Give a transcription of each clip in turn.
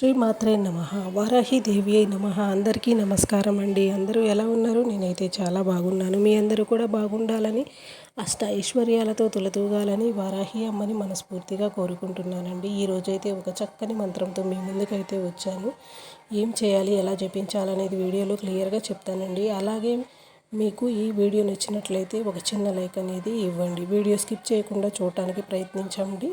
శ్రీమాత్రే నమ. వారాహి దేవి అయి నమ. అందరికీ నమస్కారం అండి. అందరూ ఎలా ఉన్నారు? నేనైతే చాలా బాగున్నాను. మీ అందరూ కూడా బాగుండాలని అష్ట ఐశ్వర్యాలతో తులతూగాలని వారాహి అమ్మని మనస్ఫూర్తిగా కోరుకుంటున్నానండి. ఈరోజైతే ఒక చక్కని మంత్రంతో మీ ముందుకైతే వచ్చాను. ఏం చేయాలి? ఎలా జపించాలనేది వీడియోలో క్లియర్గా చెప్తానండి. అలాగే మీకు ఈ వీడియో నచ్చినట్లయితే ఒక చిన్న లైక్ అనేది ఇవ్వండి. వీడియో స్కిప్ చేయకుండా చూడటానికి ప్రయత్నించండి.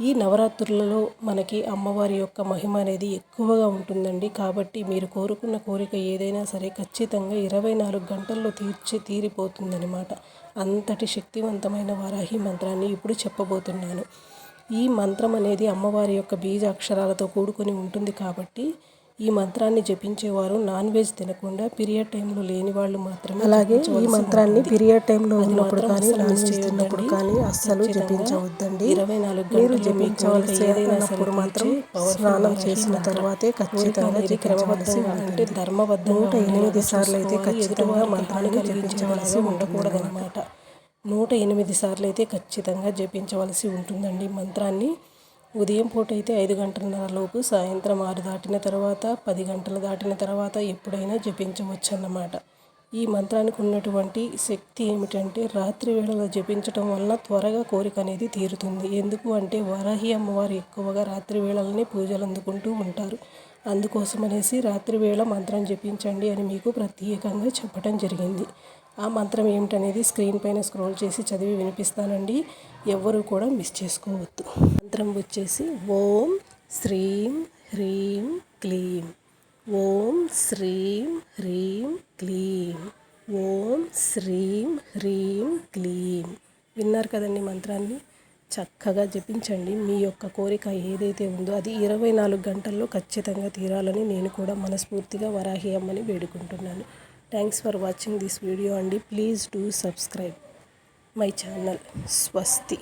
ఈ నవరాత్రులలో మనకి అమ్మవారి యొక్క మహిమ అనేది ఎక్కువగా ఉంటుందండి. కాబట్టి మీరు కోరుకున్న కోరిక ఏదైనా సరే ఖచ్చితంగా ఇరవై నాలుగు గంటల్లో తీర్చి తీరిపోతుందనమాట అంతటి శక్తివంతమైన వారాహి మంత్రాన్ని ఇప్పుడు చెప్పబోతున్నాను. ఈ మంత్రం అనేది అమ్మవారి యొక్క బీజ అక్షరాలతో కూడుకొని ఉంటుంది కాబట్టి ఈ మంత్రాన్ని జపించేవారు నాన్ వెజ్ తినకుండా పీరియడ్ టైంలో లేని వాళ్ళు మాత్రమే అలాగే ఈ మంత్రాన్ని పీరియడ్ టైంలో ఉన్నప్పుడు కానీ నాన్ వెజ్ తిన్నప్పుడు కానీ అస్సలు జపించవద్దండి. ఇరవై నాలుగు మీరు జపించవలసినప్పుడు మాత్రం స్నానం చేసిన తర్వాతే ఖచ్చితంగా జపించవలసి అంటే ధర్మబద్ధం నూట ఎనిమిది సార్లు అయితే ఖచ్చితంగా మంత్రాన్ని జపించవలసి ఉండకూడదన్నమాట. నూట ఎనిమిది సార్లు అయితే ఖచ్చితంగా జపించవలసి ఉంటుందండి మంత్రాన్ని. ఉదయం పూట అయితే ఐదు గంటలన్నర లోపు సాయంత్రం ఆరు దాటిన తర్వాత పది గంటలు దాటిన తర్వాత ఎప్పుడైనా జపించవచ్చు అన్నమాట ఈ మంత్రానికి ఉన్నటువంటి శక్తి ఏమిటంటే రాత్రి వేళలో జపించటం వలన త్వరగా కోరిక అనేది తీరుతుంది. ఎందుకు అంటే వరాహి అమ్మవారు ఎక్కువగా రాత్రి వేళలనే పూజలు అందుకుంటూ ఉంటారు. అందుకోసం అనేసి రాత్రి వేళ మంత్రం జపించండి అని మీకు ప్రత్యేకంగా చెప్పడం జరిగింది. ఆ మంత్రం ఏమిటనేది స్క్రీన్ పైన స్క్రోల్ చేసి చదివి వినిపిస్తానండి. ఎవ్వరూ కూడా మిస్ చేసుకోవద్దు. మంత్రం వచ్చేసి ఓం శ్రీం హ్రీం క్లీం. ఓం శ్రీం హ్రీం క్లీం. ఓం శ్రీం హ్రీం క్లీం. విన్నారు కదండి మంత్రాన్ని? చక్కగా జపించండి. మీ యొక్క కోరిక ఏదైతే ఉందో అది ఇరవై నాలుగు గంటల్లో ఖచ్చితంగా తీరాలని నేను కూడా మనస్ఫూర్తిగా వరాహి అమ్మని వేడుకుంటున్నాను. Thanks for watching this video అండి. Please do subscribe my channel స్వస్తి.